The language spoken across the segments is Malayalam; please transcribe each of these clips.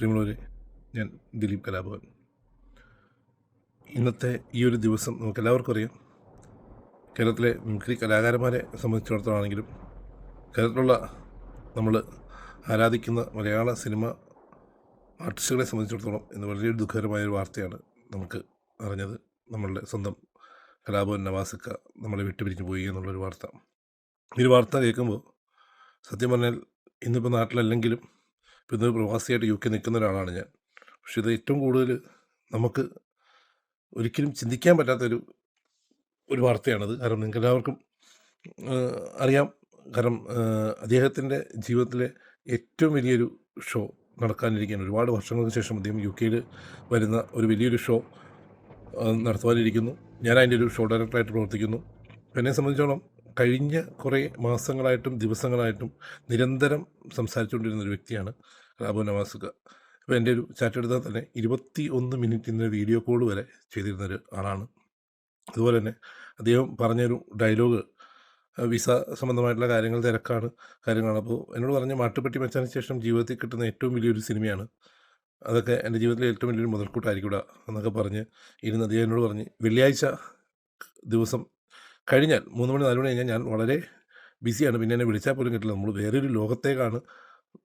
പ്രിയമുള്ളവരെ ഞാൻ ദിലീപ് കലാഭവൻ. ഇന്നത്തെ ഈ ഒരു ദിവസം നമുക്ക് എല്ലാവർക്കും അറിയാം. കേരളത്തിലെ മിമിക്രി കലാകാരന്മാരെ സംബന്ധിച്ചിടത്തോളാണെങ്കിലും കേരളത്തിലുള്ള നമ്മൾ ആരാധിക്കുന്ന മലയാള സിനിമ ആർട്ടിസ്റ്റുകളെ സംബന്ധിച്ചിടത്തോളം ഇന്ന് വളരെ ദുഃഖകരമായ ഒരു വാർത്തയാണ് നമുക്ക് അറിഞ്ഞത്. നമ്മളുടെ സ്വന്തം കലാഭവൻ നവാസിക്ക നമ്മളെ വിട്ടുപിരിഞ്ഞു പോയി എന്നുള്ളൊരു വാർത്ത. ഈ വാർത്ത കേൾക്കുമ്പോൾ സത്യം പറഞ്ഞാൽ ഇന്നിപ്പോൾ നാട്ടിലല്ലെങ്കിലും ഇപ്പോൾ ഇന്ന് പ്രവാസിയായിട്ട് യു കെ നിൽക്കുന്ന ഒരാളാണ് ഞാൻ. പക്ഷേ ഇത് ഏറ്റവും കൂടുതൽ നമുക്ക് ഒരിക്കലും ചിന്തിക്കാൻ പറ്റാത്തൊരു ഒരു വാർത്തയാണത്. കാരണം നിങ്ങൾക്ക് എല്ലാവർക്കും അറിയാം. കാരണം അദ്ദേഹത്തിന്റെ ജീവിതത്തിലെ ഏറ്റവും വലിയൊരു ഷോ നടക്കാനിരിക്കുകയാണ്. ഒരുപാട് വർഷങ്ങൾക്ക് ശേഷം അദ്ദേഹം യു കെയിൽ വരുന്ന ഒരു വലിയൊരു ഷോ നടത്തുവാനിരിക്കുന്നു. ഞാൻ അതിന്റെ ഒരു ഷോ ഡയറക്ടറായിട്ട് പ്രവർത്തിക്കുന്നു. എന്നെ സംബന്ധിച്ചോളം കഴിഞ്ഞ കുറേ മാസങ്ങളായിട്ടും ദിവസങ്ങളായിട്ടും നിരന്തരം സംസാരിച്ചുകൊണ്ടിരുന്ന ഒരു വ്യക്തിയാണ്. റാബു നവാസുക. അപ്പോൾ എന്റെ ഒരു ചാറ്റ് എടുത്താൽ തന്നെ ഇരുപത്തി ഒന്ന് മിനിറ്റിന്റെ വീഡിയോ കോൾ വരെ ചെയ്തിരുന്നൊരു ആളാണ്. അതുപോലെ തന്നെ അദ്ദേഹം പറഞ്ഞൊരു ഡയലോഗ് വിസ സംബന്ധമായിട്ടുള്ള കാര്യങ്ങൾ തിരക്കാണ് കാര്യങ്ങളാണ്. അപ്പോൾ എന്നോട് പറഞ്ഞ മാട്ടുപെട്ടി മച്ചാന് ശേഷം ജീവിതത്തിൽ കിട്ടുന്ന ഏറ്റവും വലിയൊരു സിനിമയാണ്. അതൊക്കെ എന്റെ ജീവിതത്തിലെ ഏറ്റവും വലിയൊരു മുതൽക്കൂട്ടായിരിക്കൂട എന്നൊക്കെ പറഞ്ഞ് ഇരുന്ന് അദ്ദേഹം എന്നോട് പറഞ്ഞ് വെള്ളിയാഴ്ച ദിവസം കഴിഞ്ഞാൽ മൂന്ന് മണി നാല് മണി കഴിഞ്ഞാൽ ഞാൻ വളരെ ബിസിയാണ്. പിന്നെ എന്നെ വിളിച്ചാൽ പോലും കിട്ടില്ല. നമ്മൾ വേറൊരു ലോകത്തേക്കാണ്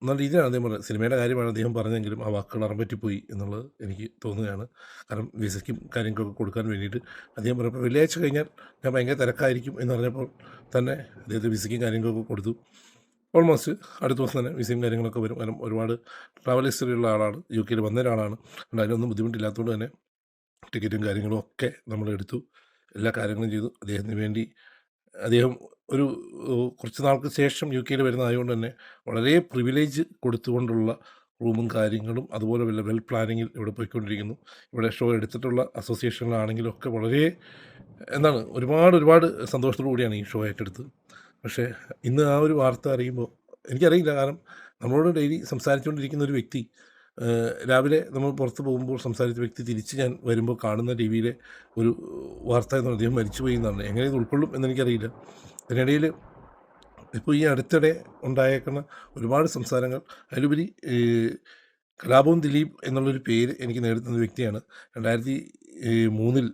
എന്നുള്ള രീതിയിലാണ് അദ്ദേഹം പറഞ്ഞത് സിനിമയുടെ കാര്യമാണ് അദ്ദേഹം പറഞ്ഞെങ്കിലും ആ വാക്കുകൾ അറമ്പറ്റിപ്പോയി എന്നുള്ളത് എനിക്ക് തോന്നുകയാണ്. കാരണം വിസയ്ക്കും കാര്യങ്ങൾക്കൊക്കെ കൊടുക്കാൻ വേണ്ടിയിട്ട് അദ്ദേഹം പറഞ്ഞപ്പോൾ വെള്ളിയാഴ്ച കഴിഞ്ഞാൽ ഞാൻ ഭയങ്കര തിരക്കായിരിക്കും എന്ന് പറഞ്ഞപ്പോൾ തന്നെ അദ്ദേഹത്തെ വിസയ്ക്കും കാര്യങ്ങളൊക്കെ കൊടുത്തു. ഓൾമോസ്റ്റ് അടുത്ത ദിവസം തന്നെ വിസയും കാര്യങ്ങളൊക്കെ വരും. കാരണം ഒരുപാട് ട്രാവൽ ഹിസ്റ്ററി ഉള്ള ആളാണ്. യു കെയിൽ വന്ന ഒരാളാണ്. അതുകൊണ്ട് അതിനൊന്നും ബുദ്ധിമുട്ടില്ലാത്തതുകൊണ്ട് തന്നെ ടിക്കറ്റും കാര്യങ്ങളും ഒക്കെ നമ്മൾ എടുത്തു. എല്ലാ കാര്യങ്ങളും ചെയ്തു. അദ്ദേഹത്തിന് വേണ്ടി അദ്ദേഹം ഒരു കുറച്ച് നാൾക്ക് ശേഷം യു കെയിൽ വരുന്നതായതുകൊണ്ട് തന്നെ വളരെ പ്രിവിലേജ് കൊടുത്തുകൊണ്ടുള്ള റൂമും കാര്യങ്ങളും അതുപോലെ വല്ല വെൽ പ്ലാനിങ്ങിൽ ഇവിടെ പോയിക്കൊണ്ടിരിക്കുന്നു. ഇവിടെ ഷോ എടുത്തിട്ടുള്ള അസോസിയേഷനിലാണെങ്കിലും ഒക്കെ വളരെ എന്താണ് ഒരുപാട് ഒരുപാട് സന്തോഷത്തോടു കൂടിയാണ് ഈ ഷോ ഏറ്റെടുത്തത്. പക്ഷേ ഇന്ന് ആ ഒരു വാർത്ത അറിയുമ്പോൾ എനിക്കറിയില്ല. കാരണം നമ്മളോട് ഡെയിലി സംസാരിച്ചുകൊണ്ടിരിക്കുന്ന ഒരു വ്യക്തി രാവിലെ നമ്മൾ പുറത്ത് പോകുമ്പോൾ സംസാരിച്ച വ്യക്തി തിരിച്ച് ഞാൻ വരുമ്പോൾ കാണുന്ന ടി വിയിലെ ഒരു വാർത്ത എന്ന് അദ്ദേഹം മരിച്ചുപോയി എന്നാണ്. എങ്ങനെ ഇത് ഉൾക്കൊള്ളും എന്നെനിക്കറിയില്ല അതിനിടയിൽ ഇപ്പോൾ ഈ അടുത്തിടെ ഉണ്ടായേക്കുന്ന ഒരുപാട് സംസാരങ്ങൾ അതിലുപരി കലാപവും ദിലീപ് എന്നുള്ളൊരു പേര് എനിക്ക് നേടുന്ന വ്യക്തിയാണ്. രണ്ടായിരത്തി മൂന്നിൽ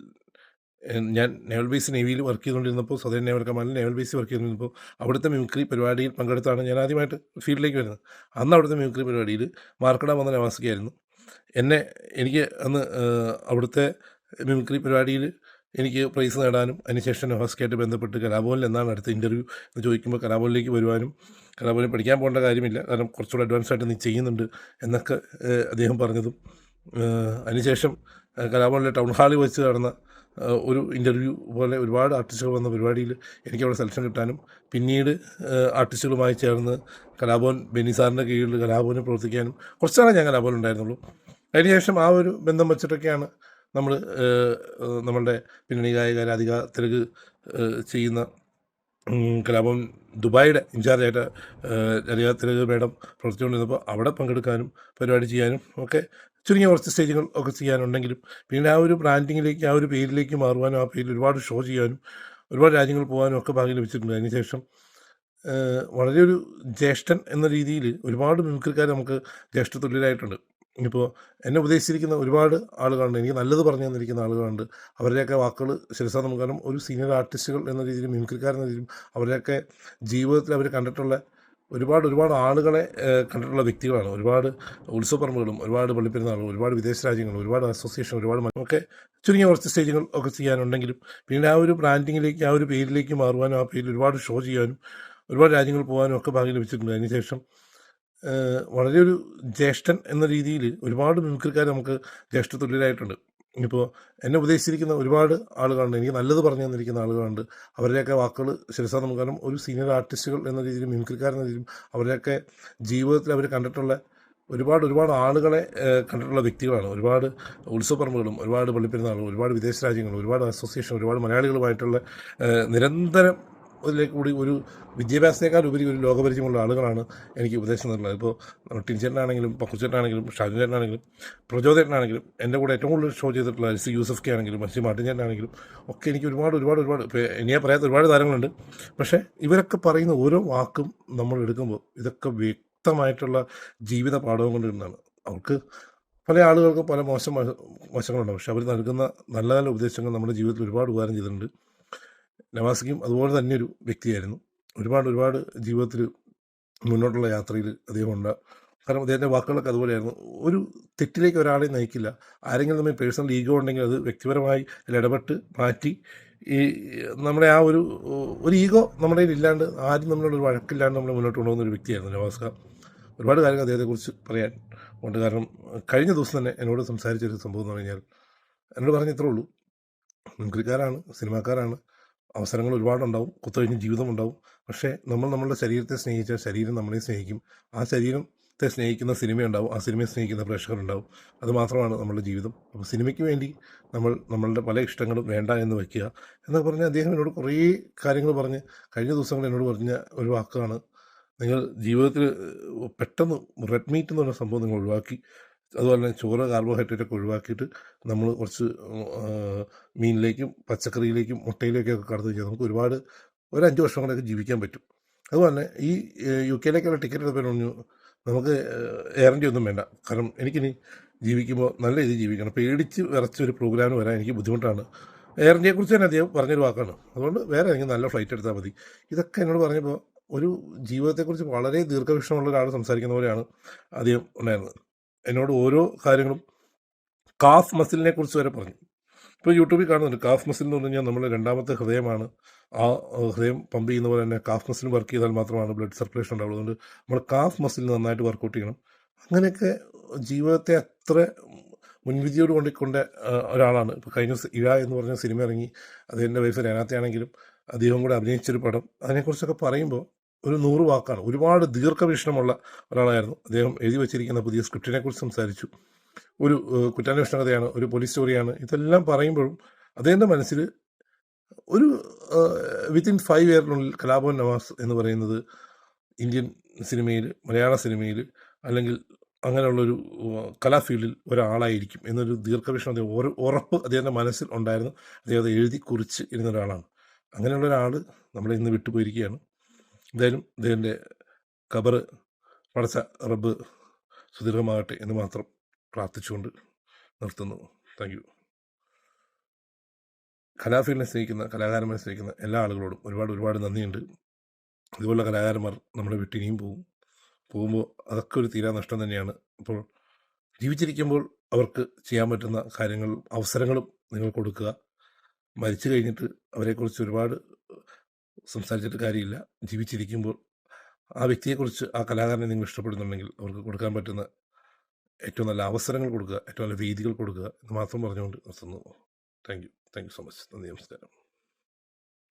ഞാൻ നേവൽ ബേസ് നേവിയിൽ വർക്ക് ചെയ്തുകൊണ്ടിരുന്നപ്പോൾ സദൻ നേവൽ കമാൻഡിൽ നേവൽ ബേസിൽ വർക്ക് ചെയ്തുകൊണ്ടിരുന്നപ്പോൾ അവിടുത്തെ മിമിക്രി പരിപാടിയിൽ പങ്കെടുത്താണ് ഞാൻ ആദ്യമായിട്ട് ഫീൽഡിലേക്ക് വരുന്നത്. അന്ന് അവിടുത്തെ മിമിക്രി പരിപാടിയിൽ മാർക്കട വന്ന നവാസിക്കായിരുന്നു എന്നെ എനിക്ക് അന്ന് അവിടുത്തെ മിമിക്രി പരിപാടിയിൽ എനിക്ക് പ്രൈസ് നേടാനും അതിനുശേഷം നവാസിക്കായിട്ട് ബന്ധപ്പെട്ട് കലാഭവനിൽ എന്നാണ് അടുത്ത ഇന്റർവ്യൂ എന്ന് ചോദിക്കുമ്പോൾ കലാഭവനിലേക്ക് വരുവാനും കലാഭവനിൽ പഠിക്കാൻ പോകേണ്ട കാര്യമില്ല. കാരണം കുറച്ചുകൂടെ അഡ്വാൻസ് ആയിട്ട് നീ ചെയ്യുന്നുണ്ട് എന്നൊക്കെ അദ്ദേഹം പറഞ്ഞതും അതിനുശേഷം കലാഭവനിലെ ടൗൺ ഹാളിൽ വെച്ച് നടന്ന ഒരു ഇന്റർവ്യൂ പോലെ ഒരുപാട് ആർട്ടിസ്റ്റുകൾ വന്ന പരിപാടിയിൽ എനിക്ക് അവിടെ സെലക്ഷൻ കിട്ടാനും പിന്നീട് ആർട്ടിസ്റ്റുകളുമായി ചേർന്ന് കലാഭവൻ ബെനിസാറിന്റെ കീഴിൽ കലാഭവനിൽ പ്രവർത്തിക്കാനും കുറച്ചാളെ ഞാൻ കലാഭവൻ ഉണ്ടായിരുന്നുള്ളൂ. അതിനുശേഷം ആ ഒരു ബന്ധം വെച്ചിട്ടൊക്കെയാണ് നമ്മൾ നമ്മളുടെ പിന്നണി ഗായിക രാധിക തെലുഗ് ചെയ്യുന്ന കലാഭവൻ ദുബായിയുടെ ഇൻചാർജായിട്ട് രാധിക തെലുഗ് മേഡം പ്രവർത്തിച്ചുകൊണ്ടിരുന്നപ്പോൾ അവിടെ പങ്കെടുക്കാനും പരിപാടി ചെയ്യാനും ഒക്കെ ചുരുങ്ങിയ കുറച്ച് സ്റ്റേജുകൾ ഒക്കെ ചെയ്യാനുണ്ടെങ്കിലും പിന്നെ ആ ഒരു ബ്രാൻഡിങ്ങിലേക്ക് ആ ഒരു പേരിലേക്ക് മാറുവാനും ആ പേരിൽ ഒരുപാട് ഷോ ചെയ്യാനും ഒരുപാട് രാജ്യങ്ങൾ പോകാനും ഒക്കെ ഭാഗ്യം ലഭിച്ചിട്ടുണ്ട് അതിനുശേഷം വളരെ ഒരു ജ്യേഷ്ഠൻ എന്ന രീതിയിൽ ഒരുപാട് മിമിക്രിക്കാർ നമുക്ക് ജ്യേഷ്ഠ തുല്യരായിട്ടുണ്ട്. ഇപ്പോൾ എന്നെ ഉപദേശിച്ചിരിക്കുന്ന ഒരുപാട് ആളുകളുണ്ട്. എനിക്ക് നല്ലത് പറഞ്ഞു തന്നിരിക്കുന്ന ആളുകളുണ്ട്. അവരുടെയൊക്കെ വാക്കുകൾ ശരിസാ നമുക്ക് കാരണം ഒരു സീനിയർ ആർട്ടിസ്റ്റുകൾ എന്ന രീതിയിൽ മിമിക്രിക്കാർ എന്ന രീതിയിലും അവരുടെയൊക്കെ ജീവിതത്തിൽ അവർ കണ്ടിട്ടുള്ള ഒരുപാട് ഒരുപാട് ആളുകളെ കണ്ടിട്ടുള്ള വ്യക്തികളാണ്. ഒരുപാട് ഉത്സവപ്പറമ്പുകളും ഒരുപാട് പള്ളിപ്പെരുന്നാളും ഒരുപാട് വിദേശ രാജ്യങ്ങളും ഒരുപാട് അസോസിയേഷൻ ഒരുപാട് ഒക്കെ ചുരുങ്ങിയ കുറച്ച് സ്റ്റേജുകൾ ഒക്കെ ചെയ്യാനുണ്ടെങ്കിലും പിന്നെ ആ ഒരു ബ്രാൻഡിങ്ങിലേക്ക് ആ ഒരു പേരിലേക്ക് മാറുവാനും ആ പേരിൽ ഒരുപാട് ഷോ ചെയ്യാനും ഒരുപാട് രാജ്യങ്ങൾ പോകാനും ഒക്കെ ഭാഗ്യം ലഭിച്ചിട്ടുണ്ട്. അതിനുശേഷം വളരെ ഒരു ജ്യേഷ്ഠൻ എന്ന രീതിയിൽ ഒരുപാട് മിമിക്രിക്കാർ നമുക്ക് ജ്യേഷ്ഠ തുല്യരായിട്ടുണ്ട്. ഇപ്പോൾ എന്നെ ഉപദേശിച്ചിരിക്കുന്ന ഒരുപാട് ആളുകളുണ്ട്. എനിക്ക് നല്ലത് പറഞ്ഞു തന്നിരിക്കുന്ന ആളുകളുണ്ട്. അവരുടെയൊക്കെ വാക്കുകൾ ശരിസാ നമുക്ക് കാരണം ഒരു സീനിയർ ആർട്ടിസ്റ്റുകൾ എന്ന രീതിയിൽ മിമിക്രിക്കാർ എന്ന രീതിയിലും അവരുടെയൊക്കെ ജീവിതത്തിൽ അവർ കണ്ടിട്ടുള്ള ഒരുപാട് ഒരുപാട് ആളുകളെ കണ്ടിട്ടുള്ള വ്യക്തികളാണ്. ഒരുപാട് ഉത്സവപ്പറമ്പുകളും ഒരുപാട് പള്ളിപ്പെരുന്നാളും ഒരുപാട് വിദേശ രാജ്യങ്ങളും ഒരുപാട് അസോസിയേഷൻ ഒരുപാട് മലയാളികളുമായിട്ടുള്ള നിരന്തരം അതിലേക്ക് കൂടി ഒരു വിദ്യാഭ്യാസത്തെക്കാൾ ഉപരി ഒരു ലോകപരിചയമുള്ള ആളുകളാണ് എനിക്ക് ഉപദേശം തന്നുള്ളത് ഇപ്പോൾ ടിൻചേട്ടനാണെങ്കിലും പക്കുച്ചേട്ടനാണെങ്കിലും ഷാജു ചേട്ടനാണെങ്കിലും പ്രചോദേട്ടനാണെങ്കിലും എന്റെ കൂടെ ഏറ്റവും കൂടുതൽ ഷോ ചെയ്തിട്ടുള്ള അരിസി യൂസഫ് കെ ആണെങ്കിലും മറ്റു മാർട്ടിൻ ചേട്ടനാണെങ്കിലും ഒക്കെ എനിക്ക് ഒരുപാട് ഒരുപാട് ഒരുപാട് ഇനിയെ പറയാത്ത ഒരുപാട് താരങ്ങളുണ്ട്. പക്ഷേ ഇവരൊക്കെ പറയുന്ന ഓരോ വാക്കും നമ്മൾ എടുക്കുമ്പോൾ ഇതൊക്കെ വ്യക്തമായിട്ടുള്ള ജീവിത പാഠവും കൊണ്ട് ഇരുന്നാണ് അവർക്ക് പല ആളുകൾക്കും പല മോശം വശ- വശങ്ങളുണ്ടാവും പക്ഷെ അവർ നൽകുന്ന നല്ല നല്ല ഉപദേശങ്ങൾ നമ്മുടെ ജീവിതത്തിൽ ഒരുപാട് ഉപകാരം ചെയ്തിട്ടുണ്ട്. നവാസിക്കും അതുപോലെ തന്നെ ഒരു വ്യക്തിയായിരുന്നു. ഒരുപാട് ഒരുപാട് ജീവിതത്തിൽ മുന്നോട്ടുള്ള യാത്രയിൽ അദ്ദേഹം ഉണ്ട് കാരണം അദ്ദേഹത്തിന്റെ വാക്കുകളൊക്കെ അതുപോലെയായിരുന്നു. ഒരു തെറ്റിലേക്ക് ഒരാളെ നയിക്കില്ല. ആരെങ്കിലും തമ്മിൽ പേഴ്സണൽ ഈഗോ ഉണ്ടെങ്കിൽ അത് വ്യക്തിപരമായി ഇടപെട്ട് മാറ്റി ഈ നമ്മുടെ ആ ഒരു ഒരു ഈഗോ നമ്മുടെ ഇല്ലാണ്ട് ആരും നമ്മളോട് ഒരു വഴക്കില്ലാണ്ട് നമ്മൾ മുന്നോട്ട് കൊണ്ടുപോകുന്ന ഒരു വ്യക്തിയായിരുന്നു നവാസ്ക ഒരുപാട് കാര്യങ്ങൾ അദ്ദേഹത്തെക്കുറിച്ച് പറയാൻ ഉണ്ട്. കാരണം കഴിഞ്ഞ ദിവസം തന്നെ എന്നോട് സംസാരിച്ചൊരു സംഭവം എന്ന് പറഞ്ഞാൽ എന്നോട് പറഞ്ഞ ഇത്രേ ഉള്ളൂ. മുൻകൃക്കാരാണ് സിനിമാക്കാരാണ്. അവസരങ്ങൾ ഒരുപാടുണ്ടാവും. കുത്തുകഴിഞ്ഞ് ജീവിതം ഉണ്ടാവും പക്ഷേ നമ്മൾ നമ്മളുടെ ശരീരത്തെ സ്നേഹിച്ചാൽ ശരീരം നമ്മളെ സ്നേഹിക്കും. ആ ശരീരത്തെ സ്നേഹിക്കുന്ന സിനിമ ഉണ്ടാവും ആ സിനിമയെ സ്നേഹിക്കുന്ന പ്രേക്ഷകരുണ്ടാവും. അത് മാത്രമാണ് നമ്മുടെ ജീവിതം. അപ്പോൾ സിനിമയ്ക്ക് വേണ്ടി നമ്മൾ നമ്മളുടെ പല ഇഷ്ടങ്ങളും വേണ്ട എന്ന് വയ്ക്കുക. എന്നൊക്കെ പറഞ്ഞ് അദ്ദേഹം എന്നോട് കുറേ കാര്യങ്ങൾ പറഞ്ഞ് കഴിഞ്ഞ ദിവസങ്ങൾ എന്നോട് പറഞ്ഞ ഒരു വാക്കാണ്. നിങ്ങൾ ജീവിതത്തിൽ പെട്ടെന്ന് റെഡ് മീറ്റ് എന്ന് പറഞ്ഞ സംഭവം നിങ്ങൾ ഒഴിവാക്കി. അതുപോലെ തന്നെ ചോറ് കാർബോഹൈഡ്രേറ്റ് ഒക്കെ ഒഴിവാക്കിയിട്ട് നമ്മൾ കുറച്ച് മീനിലേക്കും പച്ചക്കറിയിലേക്കും മുട്ടയിലേക്കൊക്കെ കടന്നു കഴിഞ്ഞാൽ നമുക്ക് ഒരുപാട് ഒരു അഞ്ച് വർഷം കൊണ്ടൊക്കെ ജീവിക്കാൻ പറ്റും. അതുപോലെ തന്നെ ഈ യു കെയിലേക്കുള്ള ടിക്കറ്റ് എടുത്തപ്പോൾ പറഞ്ഞു നമുക്ക് എയർ ഒന്നും വേണ്ട. കാരണം എനിക്കിനി ജീവിക്കുമ്പോൾ നല്ല രീതിയിൽ ജീവിക്കണം. പേടിച്ച് വിറച്ച ഒരു പ്രോഗ്രാം വരാൻ എനിക്ക് ബുദ്ധിമുട്ടാണ്. എയർ ഇന്ത്യയെക്കുറിച്ച് തന്നെ അദ്ദേഹം പറഞ്ഞൊരു വാക്കാണ്. അതുകൊണ്ട് വേറെ എനിക്ക് നല്ല ഫ്ലൈറ്റ് എടുത്താൽ മതി. ഇതൊക്കെ എന്നോട് പറഞ്ഞപ്പോൾ ഒരു ജീവിതത്തെക്കുറിച്ച് വളരെ ദീർഘവീക്ഷണമുള്ള ഒരാൾ സംസാരിക്കുന്ന പോലെയാണ് അദ്ദേഹം ഉണ്ടായിരുന്നത്. എന്നോട് ഓരോ കാര്യങ്ങളും കാഫ് മസിലിനെ കുറിച്ച് വരെ പറഞ്ഞു. ഇപ്പോൾ യൂട്യൂബിൽ കാണുന്നുണ്ട്. കാഫ് മസിൽ എന്ന് പറഞ്ഞു കഴിഞ്ഞാൽ നമ്മുടെ രണ്ടാമത്തെ ഹൃദയമാണ്. ആ ഹൃദയം പമ്പ് ചെയ്യുന്ന പോലെ തന്നെ കാഫ് മസിൽ വർക്ക് ചെയ്താൽ മാത്രമാണ് ബ്ലഡ് സർക്കുലേഷൻ ഉണ്ടാവുള്ളൂ. അതുകൊണ്ട് നമ്മൾ കാഫ് മസിൽ നന്നായിട്ട് വർക്കൗട്ട് ചെയ്യണം. അങ്ങനെയൊക്കെ ജീവിതത്തെ അത്ര മുൻവിധിയോട് കൊണ്ടിക്കൊണ്ട ഒരാളാണ്. ഇപ്പോൾ കഴിഞ്ഞ ഇഴ എന്ന് പറഞ്ഞ സിനിമ ഇറങ്ങി. അദ്ദേഹത്തിന്റെ വൈഫ് രേനാത്തയാണെങ്കിലും അദ്ദേഹം കൂടെ അഭിനയിച്ചൊരു പടം. അതിനെക്കുറിച്ചൊക്കെ പറയുമ്പോൾ ഒരു നൂറ് വാക്കാണ്. ഒരുപാട് ദീർഘവീക്ഷണമുള്ള ഒരാളായിരുന്നു. അദ്ദേഹം എഴുതി വച്ചിരിക്കുന്ന പുതിയ സ്ക്രിപ്റ്റിനെ കുറിച്ച് സംസാരിച്ചു. ഒരു കുറ്റാന്വേഷണ കഥയാണ് ഒരു പോലീസ് സ്റ്റോറിയാണ് ഇതെല്ലാം പറയുമ്പോഴും അദ്ദേഹത്തിന്റെ മനസ്സിൽ ഒരു വിത്തിൻ ഫൈവ് ഇയറിനുള്ളിൽ കലാഭവൻ നവാസ് എന്ന് പറയുന്നത് ഇന്ത്യൻ സിനിമയിൽ മലയാള സിനിമയിൽ അല്ലെങ്കിൽ അങ്ങനെയുള്ളൊരു കലാ ഫീൽഡിൽ ഒരാളായിരിക്കും എന്നൊരു ദീർഘവീക്ഷണം അദ്ദേഹം ഉറപ്പ് അദ്ദേഹത്തിന്റെ മനസ്സിൽ ഉണ്ടായിരുന്നു. അദ്ദേഹം എഴുതി കുറിച്ച് ഇരുന്ന ഒരാളാണ്. അങ്ങനെയുള്ള ഒരാൾ നമ്മളെ ഇന്ന് വിട്ടുപോയിരിക്കുകയാണ്. എന്തായാലും ഇദ്ദേഹത്തിന്റെ ഖബർ പടച്ച റബ്ബ് സുദീർഘമാകട്ടെ എന്ന് മാത്രം പ്രാർത്ഥിച്ചുകൊണ്ട് നിർത്തുന്നു. Thank U. കലാഫീൽഡിനെ സ്നേഹിക്കുന്ന കലാകാരന്മാരെ സ്നേഹിക്കുന്ന എല്ലാ ആളുകളോടും ഒരുപാട് ഒരുപാട് നന്ദിയുണ്ട്. ഇതുപോലുള്ള കലാകാരന്മാർ നമ്മളെ വിട്ടിനിയും പോകും പോകുമ്പോൾ അതൊക്കെ ഒരു തീരാ നഷ്ടം തന്നെയാണ്. അപ്പോൾ ജീവിച്ചിരിക്കുമ്പോൾ അവർക്ക് ചെയ്യാൻ പറ്റുന്ന കാര്യങ്ങളും അവസരങ്ങളും നിങ്ങൾ കൊടുക്കുക. മരിച്ചു കഴിഞ്ഞിട്ട് അവരെക്കുറിച്ച് ഒരുപാട് സംസാരിച്ചിട്ട് കാര്യമില്ല. ജീവിച്ചിരിക്കുമ്പോൾ ആ വ്യക്തിയെക്കുറിച്ച് ആ കലാകാരനെ നിങ്ങൾ ഇഷ്ടപ്പെടുന്നുണ്ടെങ്കിൽ അവർക്ക് കൊടുക്കാൻ പറ്റുന്ന ഏറ്റവും നല്ല അവസരങ്ങൾ കൊടുക്കുക ഏറ്റവും നല്ല വേദികൾ കൊടുക്കുക എന്ന് മാത്രം പറഞ്ഞുകൊണ്ട് നിർത്തുന്നു. Thank you. Thank you so much. നന്ദി നമസ്കാരം.